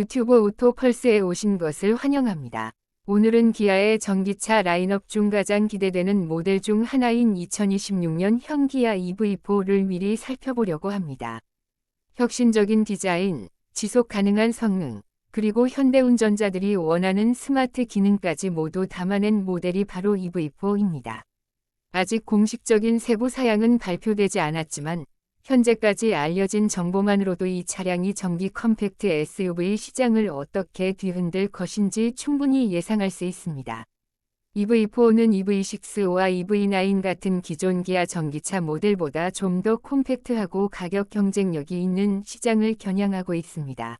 유튜브 오토펄스에 오신 것을 환영합니다. 오늘은 기아의 전기차 라인업 중 가장 기대되는 모델 중 하나인 2026년 형 기아 EV4를 미리 살펴보려고 합니다. 혁신적인 디자인, 지속 가능한 성능, 그리고 현대운전자들이 원하는 스마트 기능까지 모두 담아낸 모델이 바로 EV4입니다. 아직 공식적인 세부 사양은 발표되지 않았지만 현재까지 알려진 정보만으로도 이 차량이 전기 컴팩트 SUV 시장을 어떻게 뒤흔들 것인지 충분히 예상할 수 있습니다. EV4는 EV6와 EV9 같은 기존 기아 전기차 모델보다 좀 더 콤팩트하고 가격 경쟁력이 있는 시장을 겨냥하고 있습니다.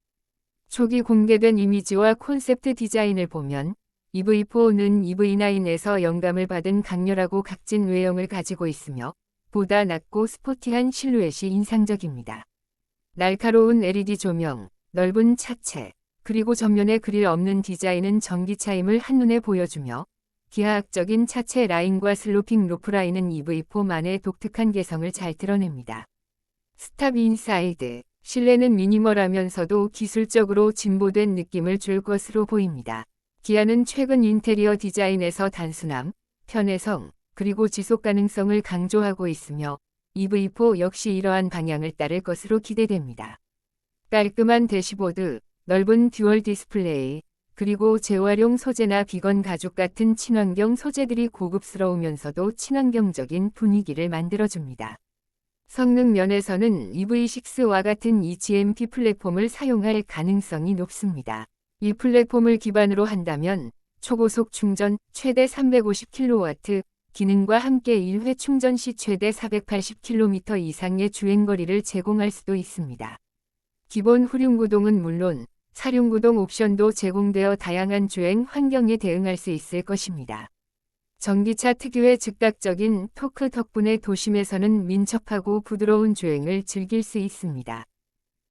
초기 공개된 이미지와 콘셉트 디자인을 보면 EV4는 EV9에서 영감을 받은 강렬하고 각진 외형을 가지고 있으며 보다 낮고 스포티한 실루엣이 인상적입니다. 날카로운 LED 조명, 넓은 차체, 그리고 전면에 그릴 없는 디자인은 전기차임을 한눈에 보여주며 기하학적인 차체 라인과 슬로핑 루프 라인은 EV4만의 독특한 개성을 잘 드러냅니다. 스탑 인사이드, 실내는 미니멀하면서도 기술적으로 진보된 느낌을 줄 것으로 보입니다. 기아는 최근 인테리어 디자인에서 단순함, 편의성, 그리고 지속 가능성을 강조하고 있으며 EV4 역시 이러한 방향을 따를 것으로 기대됩니다. 깔끔한 대시보드, 넓은 듀얼 디스플레이, 그리고 재활용 소재나 비건 가죽 같은 친환경 소재들이 고급스러우면서도 친환경적인 분위기를 만들어줍니다. 성능 면에서는 EV6와 같은 EGMP 플랫폼을 사용할 가능성이 높습니다. 이 플랫폼을 기반으로 한다면 초고속 충전 최대 350kW, 기능과 함께 1회 충전 시 최대 480km 이상의 주행거리를 제공할 수도 있습니다. 기본 후륜구동은 물론 사륜구동 옵션도 제공되어 다양한 주행 환경에 대응할 수 있을 것입니다. 전기차 특유의 즉각적인 토크 덕분에 도심에서는 민첩하고 부드러운 주행을 즐길 수 있습니다.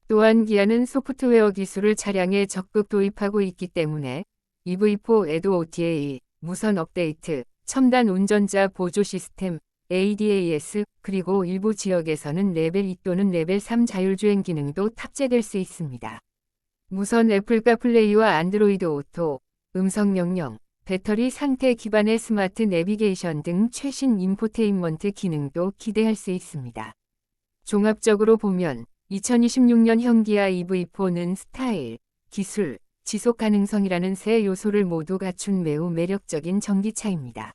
또한 기아는 소프트웨어 기술을 차량에 적극 도입하고 있기 때문에 EV4에도 OTA, 무선 업데이트, 첨단 운전자 보조 시스템, ADAS, 그리고 일부 지역에서는 레벨 2 또는 레벨 3 자율주행 기능도 탑재될 수 있습니다. 무선 애플카 플레이와 안드로이드 오토, 음성 명령, 배터리 상태 기반의 스마트 내비게이션 등 최신 인포테인먼트 기능도 기대할 수 있습니다. 종합적으로 보면 2026년 현기아 EV4는 스타일, 기술, 지속 가능성이라는 세 요소를 모두 갖춘 매우 매력적인 전기차입니다.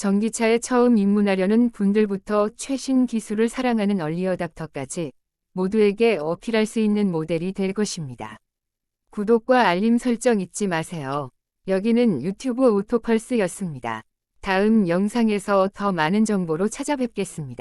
전기차에 처음 입문하려는 분들부터 최신 기술을 사랑하는 얼리어답터까지 모두에게 어필할 수 있는 모델이 될 것입니다. 구독과 알림 설정 잊지 마세요. 여기는 유튜브 오토펄스였습니다. 다음 영상에서 더 많은 정보로 찾아뵙겠습니다.